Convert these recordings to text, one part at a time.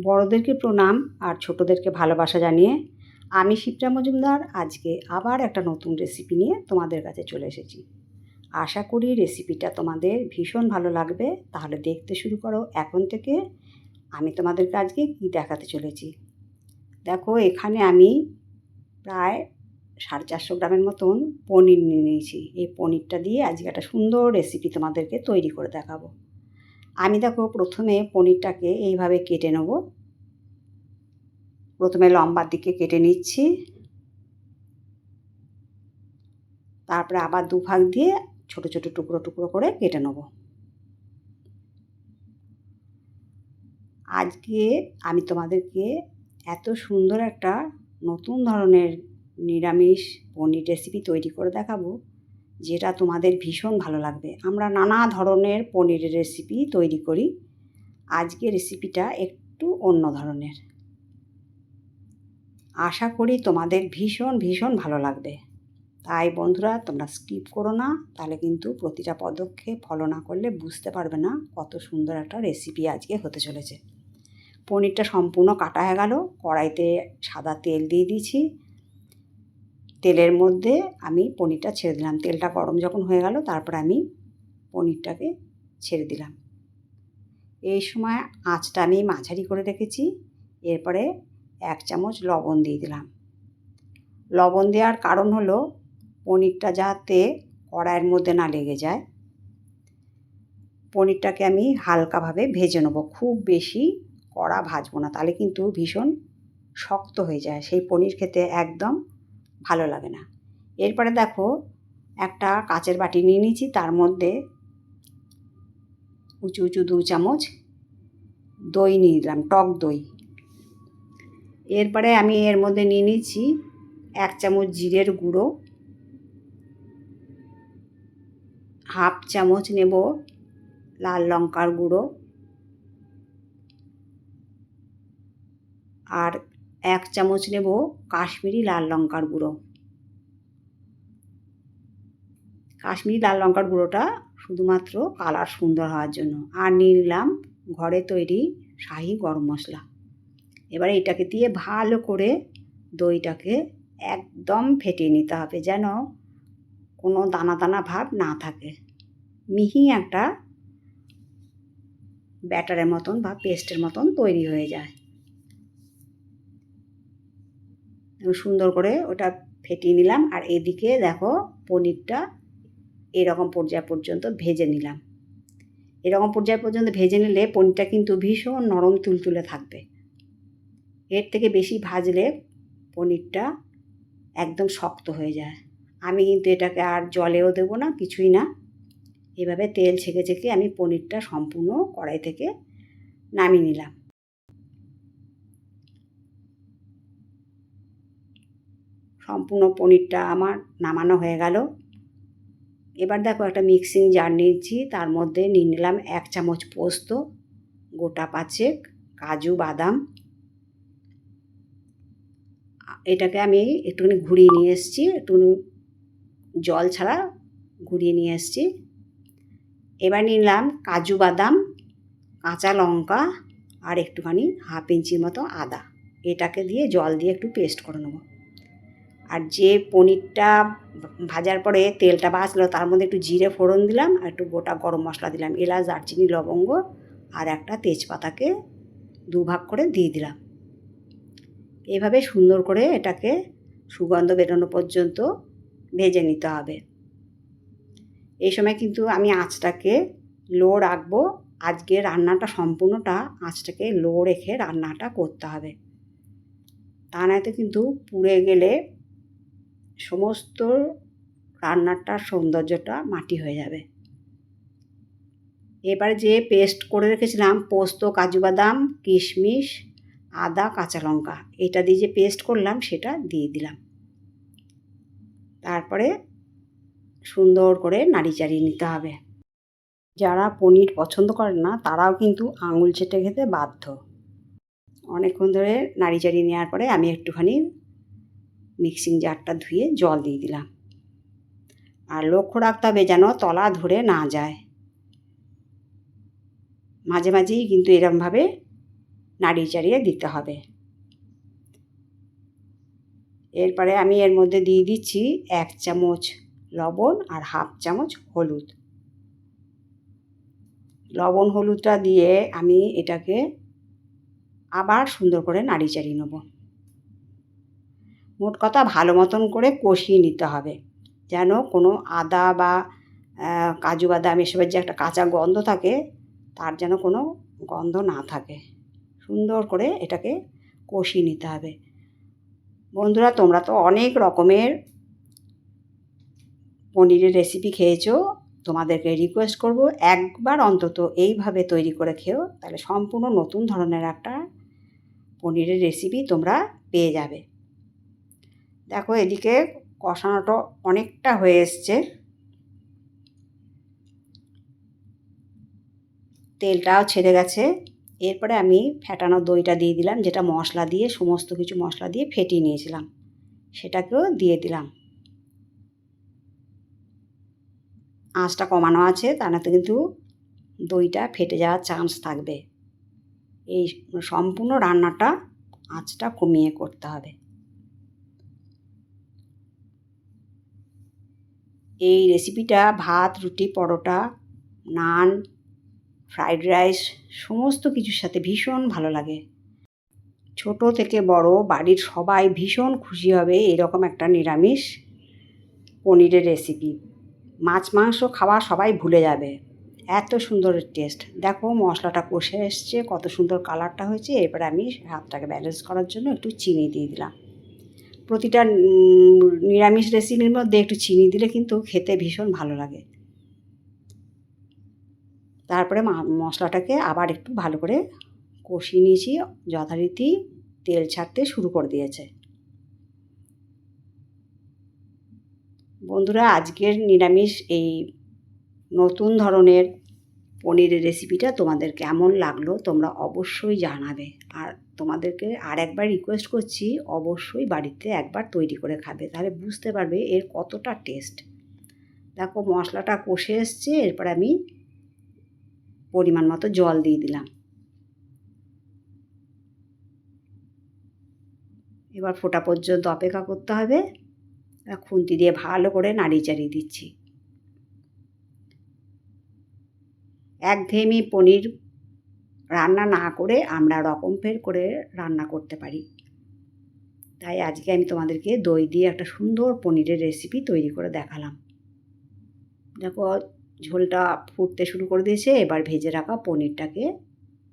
বড়োদেরকে প্রণাম আর ছোটোদেরকে ভালোবাসা জানিয়ে আমি শিপ্রা মজুমদার। আজকে আবার একটা নতুন রেসিপি নিয়ে তোমাদের কাছে চলে এসেছি। আশা করি রেসিপিটা তোমাদের ভীষণ ভালো লাগবে। তাহলে দেখতে শুরু করো এখন থেকে আমি তোমাদেরকে আজকে কী দেখাতে চলেছি। দেখো, এখানে আমি প্রায় সাড়ে চারশো গ্রামের মতন পনির নিয়ে নিয়েছি। এই পনিরটা দিয়ে আজকে একটা সুন্দর রেসিপি তোমাদেরকে তৈরি করে দেখাবো। আমি দেখো প্রথমে পনিরটাকে এইভাবে কেটে নেব। প্রথমে লম্বার দিকে কেটে নিচ্ছি। তারপরে আবার দুভাগ দিয়ে ছোট ছোট টুকরো টুকরো করে কেটে নেব। আজকে আমি তোমাদেরকে এত সুন্দর একটা নতুন ধরনের নিরামিষ পনির রেসিপি তৈরি করে দেখাবো। যেটা তোমাদের ভীষণ ভালো লাগবে। আমরা নানা ধরনের পনিরের রেসিপি তৈরি করি। আজকে রেসিপিটা একটু অন্য ধরনের। আশা করি তোমাদের ভীষণ ভীষণ ভালো লাগবে। তাই বন্ধুরা, তোমরা স্কিপ করো না। তাহলে কিন্তু প্রতিটা পদক্ষেপ ফলো না করলে বুঝতে পারবে না কত সুন্দর একটা রেসিপি আজকে হতে চলেছে। পনিরটা সম্পূর্ণ কাটা হয়ে গেল। কড়াইতে সাদা তেল দিয়ে দিয়েছি। তেলের মধ্যে আমি পনিরটা ছেড়ে দিলাম। তেলটা গরম যখন হয়ে গেল, তারপর আমি পনিরটাকে ছেড়ে দিলাম। এই সময় আঁচটা আমি মাঝারি করে রেখেছি। এরপরে এক চামচ লবণ দিয়ে দিলাম। লবণ দেওয়ার কারণ হলো, পনিরটা যাতে কড়াইয়ের মধ্যে না লেগে যায়। পনিরটাকে আমি হালকাভাবে ভেজে নেব। খুব বেশি কড়া ভাজবো না, তাহলে কিন্তু ভীষণ শক্ত হয়ে যায়। সেই পনির খেতে একদম ভালো লাগে না। এরপরে দেখো, একটা কাচের বাটি নিয়ে নিয়েছি, তার মধ্যে উঁচু উঁচু দু চামচ দই নিয়ে নিলাম, টক দই। এরপরে আমি এর মধ্যে নিয়ে নিয়েছি এক চামচ জিরের গুঁড়ো, হাফ চামচ নেব লাল লঙ্কার গুঁড়ো, আর এক চামচ নেব কাশ্মীরি লাল লঙ্কার গুঁড়ো। কাশ্মীরি লাল লঙ্কার গুঁড়োটা শুধুমাত্র কালার সুন্দর হওয়ার জন্য। আর নিয়ে নিলাম ঘরে তৈরি শাহি গরম মশলা। এবারে এটাকে দিয়ে ভালো করে দইটাকে একদম ফেটিয়ে নিতে হবে যেন কোনো দানা দানা ভাব না থাকে। মিহি একটা ব্যাটারের মতন বা পেস্টের মতন তৈরি হয়ে যায়। সুন্দর করে ওটা ফেটিয়ে নিলাম আর এদিকে দেখো পনিরটা এরকম পর্যায় পর্যন্ত ভেজে নিলাম। এরকম পর্যায় পর্যন্ত ভেজে নিলে পনিরটা কিন্তু ভীষণ নরম তুলতুলে থাকবে। এর থেকে বেশি ভাজলে পনিরটা একদম শক্ত হয়ে যায়। আমি কিন্তু এটাকে আর জলেও দেবো না, কিছুই না। এভাবে তেল ছেঁকে ছেঁকে আমি পনিরটা সম্পূর্ণ কড়াই থেকে নামিয়ে নিলাম। সম্পূর্ণ পনিরটা আমার নামানো হয়ে গেল। এবার দেখো একটা মিক্সিং জার নিয়েছি, তার মধ্যে নিয়ে নিলাম এক চামচ পোস্ত, গোটা পাঁচেক, কাজু, বাদাম। এটাকে আমি একটুখানি ঘুরিয়ে নিয়ে এসেছি, একটুখানি জল ছাড়া ঘুরিয়ে নিয়ে এসেছি। এবার নিলাম কাজু বাদাম, কাঁচা লঙ্কা আর একটুখানি হাফ ইঞ্চির মতো আদা। এটাকে দিয়ে জল দিয়ে একটু পেস্ট করে নেব। আর যে পনিরটা ভাজার পরে তেলটা বাঁচলো, তার মধ্যে একটু জিরে ফোড়ন দিলাম আর একটু গোটা গরম মশলা দিলাম। এলাচ, দারচিনি, লবঙ্গ আর একটা তেজপাতাকে দুভাগ করে দিয়ে দিলাম। এভাবে সুন্দর করে এটাকে সুগন্ধ বেরোনো পর্যন্ত ভেজে নিতে হবে। এই সময় কিন্তু আমি আঁচটাকে লো রাখব। আজকে রান্নাটা সম্পূর্ণটা আঁচটাকে লো রেখে রান্নাটা করতে হবে। তা নয়তো কিন্তু পুড়ে গেলে সমস্ত রান্নাটার সৌন্দর্যটা মাটি হয়ে যাবে। এবারে যে পেস্ট করে রেখেছিলাম, পোস্ত, কাজু বাদাম, কিশমিশ, আদা, কাঁচা লঙ্কা, এটা দিয়ে যে পেস্ট করলাম, সেটা দিয়ে দিলাম। তারপরে সুন্দর করে নাড়ি চাড়িয়ে নিতে হবে। যারা পনির পছন্দ করে না, তারাও কিন্তু আঙুল চেটে খেতে বাধ্য। অনেকক্ষণ ধরে নাড়ি চাড়িয়ে নেওয়ার পরে আমি একটুখানি মিক্সিং জারটা ধুয়ে জল দিয়ে দিলাম। আর লক্ষ্য রাখতে হবে যেন তলা ধরে না যায়। মাঝে মাঝেই কিন্তু এরমভাবে নাড়িয়ে চাড়িয়ে দিতে হবে। এরপরে আমি এর মধ্যে দিয়ে দিচ্ছি এক চামচ লবণ আর হাফ চামচ হলুদ। লবণ হলুদটা দিয়ে আমি এটাকে আবার সুন্দর করে নাড়ি চাড়িয়ে নেব। মোট কথা ভালো মতন করে কষিয়ে নিতে হবে। যেন কোনো আদা বা কাজু বাদাম এসবের যে একটা কাঁচা গন্ধ থাকে, তার যেন কোনো গন্ধ না থাকে। সুন্দর করে এটাকে কষিয়ে নিতে হবে। বন্ধুরা, তোমরা তো অনেক রকমের পনিরের রেসিপি খেয়েছো, তোমাদেরকে রিকোয়েস্ট করব একবার অন্তত এইভাবে তৈরি করে খেও, তাহলে সম্পূর্ণ নতুন ধরনের একটা পনিরের রেসিপি তোমরা পেয়ে যাবে। দেখো এদিকে কষানোটা অনেকটা হয়ে এসছে। তেলটাও ছেড়ে গেছে। এরপরে আমি ফ্যাটানো দইটা দিয়ে দিলাম, যেটা মশলা দিয়ে, সমস্ত কিছু মশলা দিয়ে ফেটিয়ে নিয়েছিলাম। সেটাকেও দিয়ে দিলাম। আঁচটা কমানো আছে তা না তো কিন্তু দইটা ফেটে যাওয়ার চান্স থাকবে। এই সম্পূর্ণ রান্নাটা আঁচটা কমিয়ে করতে হবে। এই রেসিপিটা ভাত, রুটি, পরোটা, নান ফ্রাইড রাইস সমস্ত কিছুর সাথে ভীষণ ভালো লাগে। ছোট থেকে বড় বাড়ির সবাই ভীষণ খুশি হবে এরকম একটা নিরামিষ পনিরের রেসিপি মাছ, মাংস খাওয়া সবাই ভুলে যাবে। এত সুন্দর টেস্ট দেখো মশলাটা কষে এসছে, কত সুন্দর কালারটা হয়েছে। এরপরে আমি হাতটাকে ব্যালেন্স করার জন্য একটু চিনি দিয়ে দিলাম। প্রতিটা নিরামিষ রেসিপির মধ্যে একটু চিনি দিলে কিন্তু খেতে ভীষণ ভালো লাগে। তারপরে মশলাটাকে আবার একটু ভালো করে কষিয়ে নিয়েছি, যথারীতি তেল ছাড়তে শুরু করে দিয়েছে। বন্ধুরা, আজকের নিরামিষ এই নতুন ধরনের পনিরের রেসিপিটা তোমাদের কেমন লাগল তোমরা অবশ্যই জানাবে। আর তোমাদেরকে আর একবার রিকোয়েস্ট করছি, অবশ্যই বাড়িতে একবার তৈরি করে খাবে, তাহলে বুঝতে পারবে এর কতটা টেস্ট দেখো মশলাটা কষে এসছে, এরপর আমি পরিমাণ মতো জল দিয়ে দিলাম। এবার ফোটা পর্যন্ত অপেক্ষা করতে হবে। খুন্তি দিয়ে ভালো করে নাড়িয়ে চাড়িয়ে দিচ্ছি। একঘেয়েমি পনির রান্না না করে আমরা রকম ফের করে রান্না করতে পারি। তাই আজকে আমি তোমাদেরকে দই দিয়ে একটা সুন্দর পনিরের রেসিপি তৈরি করে দেখালাম। দেখো, ঝোলটা ফুটতে শুরু করে দিয়েছে, এবার ভেজে রাখা পনিরটাকে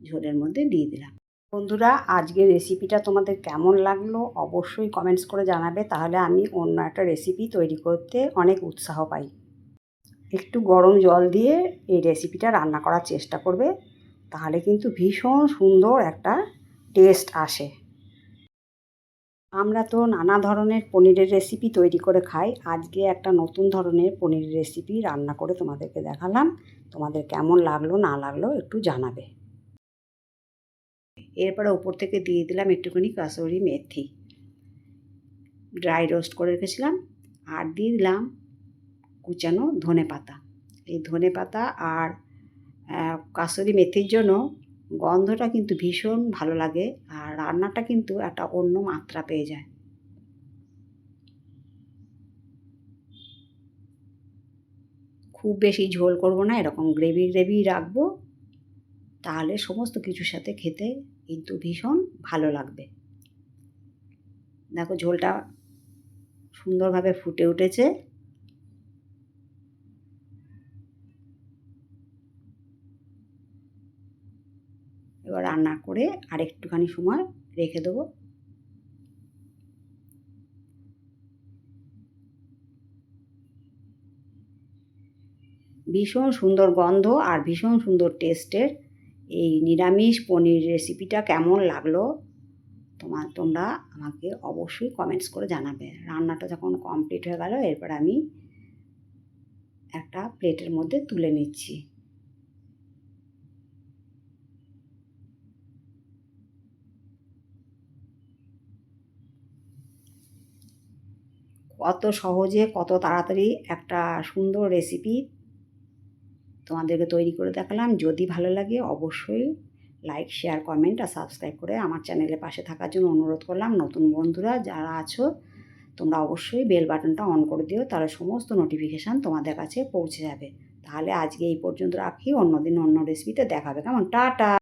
ঝোলের মধ্যে দিয়ে দিলাম। বন্ধুরা আজকের রেসিপিটা তোমাদের কেমন লাগল অবশ্যই কমেন্টস করে জানাবে, তাহলে আমি অন্য একটা রেসিপি তৈরি করতে অনেক উৎসাহ পাই। একটু গরম জল দিয়ে এই রেসিপিটা রান্না করার চেষ্টা করবে, তাহলে কিন্তু ভীষণ সুন্দর একটা টেস্ট আসে। আমরা তো নানা ধরনের পনিরের রেসিপি তৈরি করে খাই। আজকে একটা নতুন ধরনের পনিরের রেসিপি রান্না করে তোমাদেরকে দেখালাম। তোমাদের কেমন লাগল, না লাগল একটু জানাবে। এরপরে উপর থেকে দিয়ে দিলাম একটুখানি কাসুরি মেথি। ড্রাই রোস্ট করে রেখেছিলাম। আর দিয়ে দিলাম কুচানো ধনে পাতা। এই ধনে পাতা আর কাসুরি মেথির জন্য গন্ধটা কিন্তু ভীষণ ভালো লাগে আর রান্নাটা কিন্তু একটা অন্য মাত্রা পেয়ে যায়। খুব বেশি ঝোল করব না, এরকম গ্রেভি গ্রেভি রাখব, তাহলে সমস্ত কিছুর সাথে খেতে কিন্তু ভীষণ ভালো লাগবে। দেখো ঝোলটা সুন্দরভাবে ফুটে উঠেছে। এবার রান্না করে আর একটুখানি সময় রেখে দেবো। ভীষণ সুন্দর গন্ধ আর ভীষণ সুন্দর টেস্টের এই নিরামিষ পনির রেসিপিটা কেমন লাগল তোমার তোমরা আমাকে অবশ্যই কমেন্টস করে জানাবে। রান্নাটা যখন কমপ্লিট হয়ে গেল, এরপর আমি একটা প্লেটের মধ্যে তুলে নিচ্ছি। কত সহজে, কত তাড়াতাড়ি একটা সুন্দর রেসিপি তোমাদেরকে তৈরি করে দেখালাম। যদি ভালো লাগে অবশ্যই লাইক শেয়ার কমেন্ট আর সাবস্ক্রাইব করে আমার চ্যানেলের পাশে থাকার জন্য অনুরোধ করলাম। নতুন বন্ধুরা যারা আছো, তোমরা অবশ্যই বেল বাটনটা অন করে দিও, তাহলে সমস্ত নোটিফিকেশান তোমাদের কাছে পৌঁছে যাবে। তাহলে আজকে এই পর্যন্ত রাখি। অন্যদিন অন্য রেসিপিতে দেখাবে। কেমন? টাটা!